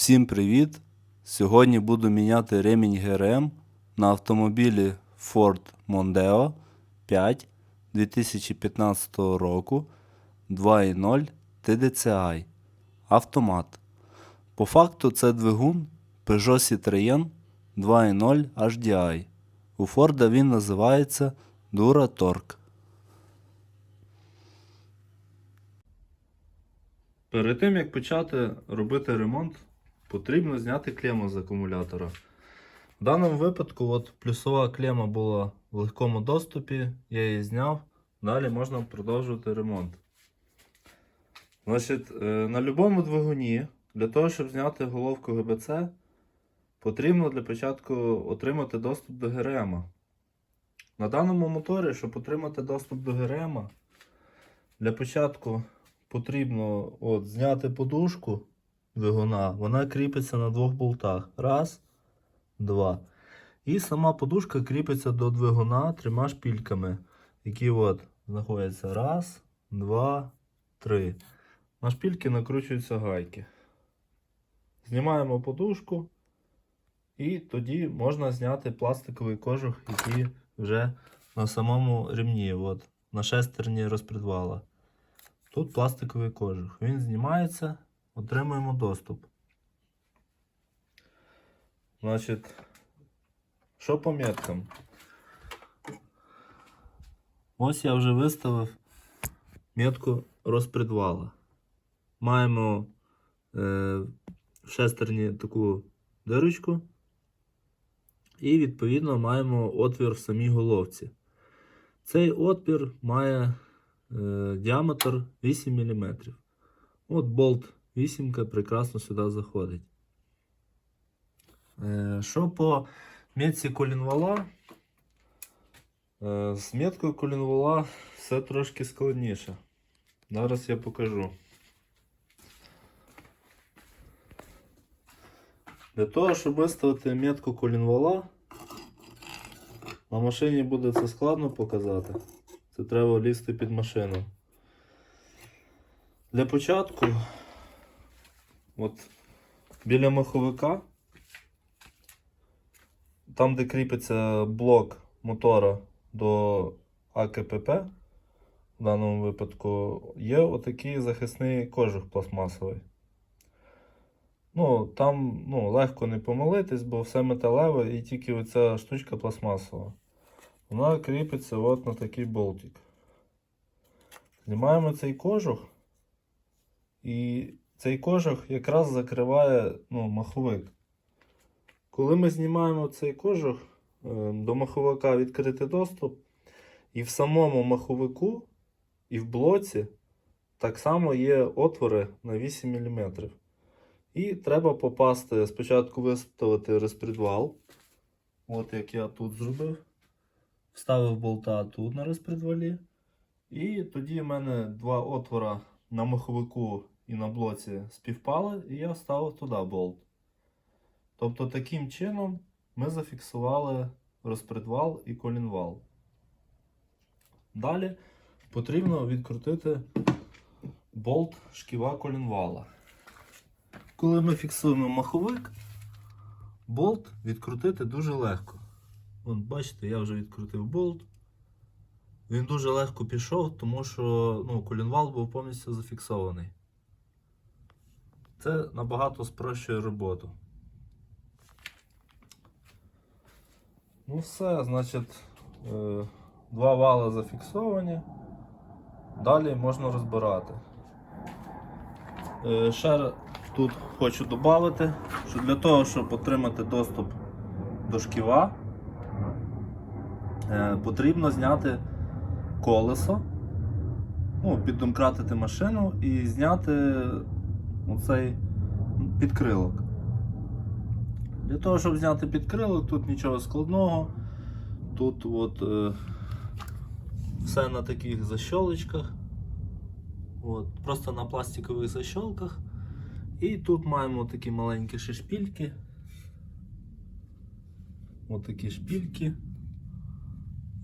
Всім привіт! Сьогодні буду міняти ремінь ГРМ на автомобілі Ford Mondeo 5 2015 року 2.0 TDCi автомат. По факту це двигун Peugeot Citroën 2.0 HDI. У Форда він називається DuraTorque. Перед тим як почати робити ремонт, потрібно зняти клему з акумулятора. В даному випадку от плюсова клема була в легкому доступі, я її зняв. Далі можна продовжувати ремонт. Значить, е, на будь-якому двигуні, для того, щоб зняти головку ГБЦ, потрібно для початку отримати доступ до ГРМ. На даному моторі, щоб отримати доступ до ГРМ, для початку потрібно от, зняти подушку двигуна. Вона кріпиться на двох болтах. Раз, два. І сама подушка кріпиться до двигуна трьома шпільками, які от знаходяться. Раз, два, три. На шпільки накручуються гайки. Знімаємо подушку. І тоді можна зняти пластиковий кожух, який вже на самому ремні, от, на шестерні розпредвала. Тут пластиковий кожух. Він знімається, отримуємо доступ. Значить, що по меткам? Ось я вже виставив метку розпредвала. Маємо е, в шестерні таку дирочку. І відповідно маємо отвір в самій головці. Цей отвір має е, діаметр 8 мм. От болт 8 прекрасно сюди заходить. Е, що по метці колінвала? Е, з меткою колінвала все трошки складніше. Зараз я покажу. Для того, щоб виставити метку колінвала, на машині буде це складно показати. Це треба лізти під машину. Для початку, от біля маховика, там, де кріпиться блок мотора до АКПП, в даному випадку, є отакий захисний кожух пластмасовий. Ну, там ну, легко не помилитись, бо все металеве і тільки оця штучка пластмасова. Вона кріпиться от на такий болтик. Знімаємо цей кожух, і цей кожух якраз закриває ну, маховик. Коли ми знімаємо цей кожух, е, до маховика відкритий доступ, і в самому маховику, і в блоці так само є отвори на 8 мм. І треба попасти, спочатку виставити розпредвал. От як я тут зробив. Вставив болта тут на розпредвалі. І тоді в мене два отвора на маховику і на блоці співпали, і я вставив туди болт. Тобто таким чином ми зафіксували розпредвал і колінвал. Далі потрібно відкрутити болт шківа колінвала. Коли ми фіксуємо маховик, болт відкрутити дуже легко. Вон, бачите, я вже відкрутив болт. Він дуже легко пішов, тому що ну, колінвал був повністю зафіксований. Це набагато спрощує роботу. Ну все, значить, е, два вали зафіксовані. Далі можна розбирати. Е, Ще тут хочу додати, що для того, щоб отримати доступ до шківа, е, потрібно зняти колесо, ну, піддомкратити машину і зняти оцей підкрилок. Для того, щоб зняти підкрилок, тут нічого складного. Тут от, е, все на таких защолочках. От, просто на пластикових защолках. І тут маємо такі маленькі ще шпільки. Ось такі шпільки.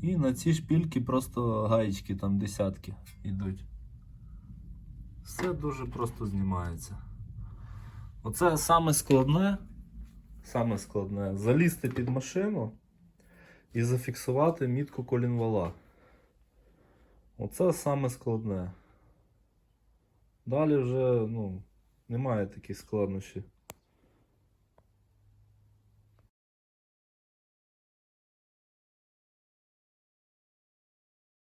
І на ці шпільки просто гаєчки там десятки йдуть. Все дуже просто знімається. Оце саме складне, саме складне залізти під машину і зафіксувати мітку колінвала. Оце саме складне. Далі вже ну, немає таких складнощів.